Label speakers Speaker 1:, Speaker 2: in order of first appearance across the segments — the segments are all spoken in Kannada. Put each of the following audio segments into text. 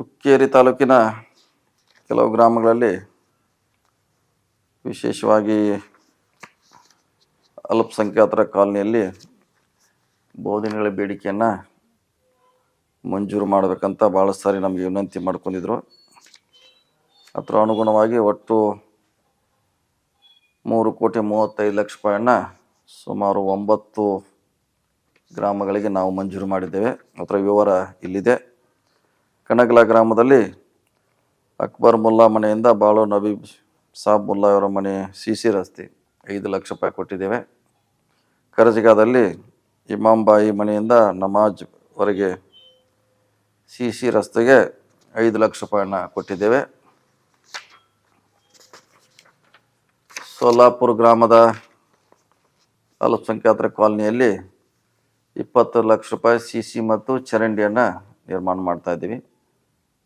Speaker 1: ಹುಕ್ಕೇರಿ ತಾಲೂಕಿನ ಕೆಲವು ಗ್ರಾಮಗಳಲ್ಲಿ ವಿಶೇಷವಾಗಿ ಅಲ್ಪಸಂಖ್ಯಾತರ ಕಾಲನಿಯಲ್ಲಿ ಬೋಧನೆಗಳ ಬೇಡಿಕೆಯನ್ನು ಮಂಜೂರು ಮಾಡಬೇಕಂತ ಭಾಳ ಸಾರಿ ನಮಗೆ ವಿನಂತಿ ಮಾಡ್ಕೊಂಡಿದ್ರು. ಅದರ ಅನುಗುಣವಾಗಿ ಒಟ್ಟು ಮೂರು ಕೋಟಿ ಮೂವತ್ತೈದು ಲಕ್ಷ ರೂಪಾಯಿಯನ್ನು ಸುಮಾರು ಒಂಬತ್ತು ಗ್ರಾಮಗಳಿಗೆ ನಾವು ಮಂಜೂರು ಮಾಡಿದ್ದೇವೆ. ಅದರ ವಿವರ ಇಲ್ಲಿದೆ. ಕನಗಲ ಗ್ರಾಮದಲ್ಲಿ ಅಕ್ಬರ್ ಮುಲ್ಲಾ ಮನೆಯಿಂದ ಬಾಳು ನಬೀಬ್ ಸಾಬ್ ಮುಲ್ಲಾ ಅವರ ಮನೆ ಸಿ ಸಿ ರಸ್ತೆ ಐದು ಲಕ್ಷ ರೂಪಾಯಿ ಕೊಟ್ಟಿದ್ದೇವೆ. ಕರಜಿಗಾದಲ್ಲಿ ಇಮಾಂಬಾಯಿ ಮನೆಯಿಂದ ನಮಾಜ್ವರೆಗೆ ಸಿ ಸಿ ರಸ್ತೆಗೆ ಐದು ಲಕ್ಷ ರೂಪಾಯಿನ ಕೊಟ್ಟಿದ್ದೇವೆ. ಸೋಲಾಪುರ ಗ್ರಾಮದ ಅಲ್ಪಸಂಖ್ಯಾತರ ಕಾಲನಿಯಲ್ಲಿ ಇಪ್ಪತ್ತು ಲಕ್ಷ ರೂಪಾಯಿ ಸಿ ಸಿ ಮತ್ತು ಚರಂಡಿಯನ್ನು ನಿರ್ಮಾಣ ಮಾಡ್ತಾ ಇದ್ದೀವಿ.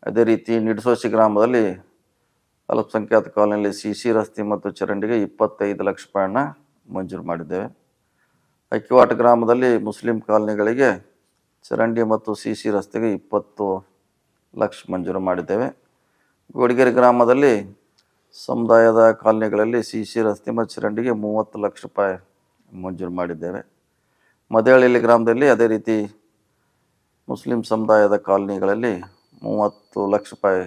Speaker 1: ಅದೇ ರೀತಿ ನಿಡ್ಸೋಸಿ ಗ್ರಾಮದಲ್ಲಿ ಅಲ್ಪಸಂಖ್ಯಾತ ಕಾಲೋನಿಯಲ್ಲಿ ಸಿ ಸಿ ರಸ್ತೆ ಮತ್ತು ಚರಂಡಿಗೆ ಇಪ್ಪತ್ತೈದು ಲಕ್ಷ ರೂಪಾಯಿನ ಮಂಜೂರು ಮಾಡಿದ್ದೇವೆ. ಅಕ್ಕಿವಾಟ ಗ್ರಾಮದಲ್ಲಿ ಮುಸ್ಲಿಂ ಕಾಲೋನಿಗಳಿಗೆ ಚರಂಡಿ ಮತ್ತು ಸಿ ಸಿ ರಸ್ತೆಗೆ ಇಪ್ಪತ್ತು ಲಕ್ಷ ಮಂಜೂರು ಮಾಡಿದ್ದೇವೆ. ಗೋಡಿಗೆರೆ ಗ್ರಾಮದಲ್ಲಿ ಸಮುದಾಯದ ಕಾಲೋನಿಗಳಲ್ಲಿ ಸಿ ಸಿ ರಸ್ತೆ ಮತ್ತು ಚರಂಡಿಗೆ ಮೂವತ್ತು ಲಕ್ಷ ರೂಪಾಯಿ ಮಂಜೂರು ಮಾಡಿದ್ದೇವೆ. ಮದೇಹಳ್ಳಿ ಗ್ರಾಮದಲ್ಲಿ ಅದೇ ರೀತಿ ಮುಸ್ಲಿಂ ಸಮುದಾಯದ ಕಾಲನಿಗಳಲ್ಲಿ ಮೂವತ್ತು ಲಕ್ಷ ರೂಪಾಯಿ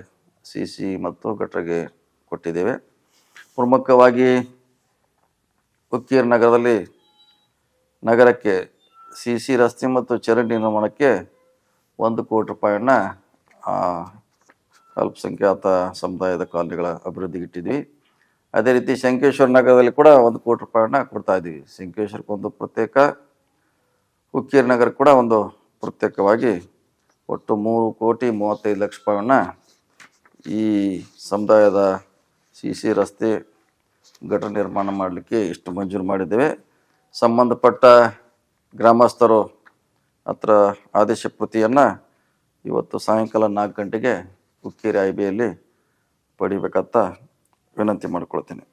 Speaker 1: ಸಿ ಸಿ ಮತ್ತು ಗಟ್ರಗೆ ಕೊಟ್ಟಿದ್ದೇವೆ. ಪ್ರಮುಖವಾಗಿ ಉಕ್ಕೀರ್ ನಗರದಲ್ಲಿ ನಗರಕ್ಕೆ ಸಿ ಸಿ ರಸ್ತೆ ಮತ್ತು ಚರಂಡಿ ನಿರ್ಮಾಣಕ್ಕೆ ಒಂದು ಕೋಟಿ ರೂಪಾಯಿಯನ್ನು ಅಲ್ಪಸಂಖ್ಯಾತ ಸಮುದಾಯದ ಕಾಲನಿಗಳ ಅಭಿವೃದ್ಧಿಗೆ ಇಟ್ಟಿದ್ವಿ. ಅದೇ ರೀತಿ ಶಂಕೇಶ್ವರ ನಗರದಲ್ಲಿ ಕೂಡ ಒಂದು ಕೋಟಿ ರೂಪಾಯಿಯನ್ನು ಕೊಡ್ತಾ ಇದ್ದೀವಿ. ಶಂಕೇಶ್ವರಕ್ಕೊಂದು ಪ್ರತ್ಯೇಕ ಉಕ್ಕೀರ್ ನಗರ ಕೂಡ ಒಂದು ಪ್ರತ್ಯೇಕವಾಗಿ ಒಟ್ಟು ಮೂರು ಕೋಟಿ ಮೂವತ್ತೈದು ಲಕ್ಷ ರೂಪಾಯಿಯನ್ನು ಈ ಸಮುದಾಯದ ಸಿ ಸಿ ರಸ್ತೆ ಘಟ ನಿರ್ಮಾಣ ಮಾಡಲಿಕ್ಕೆ ಇಷ್ಟು ಮಂಜೂರು ಮಾಡಿದ್ದೇವೆ. ಸಂಬಂಧಪಟ್ಟ ಗ್ರಾಮಸ್ಥರು ಹತ್ರ ಆದೇಶ ಪ್ರತಿಯನ್ನು ಇವತ್ತು ಸಾಯಂಕಾಲ ನಾಲ್ಕು ಗಂಟೆಗೆ ಹುಕ್ಕೇರಿ ಐ ಬಿಯಲ್ಲಿ ಪಡಿಬೇಕಂತ ವಿನಂತಿ ಮಾಡ್ಕೊಳ್ತೀನಿ.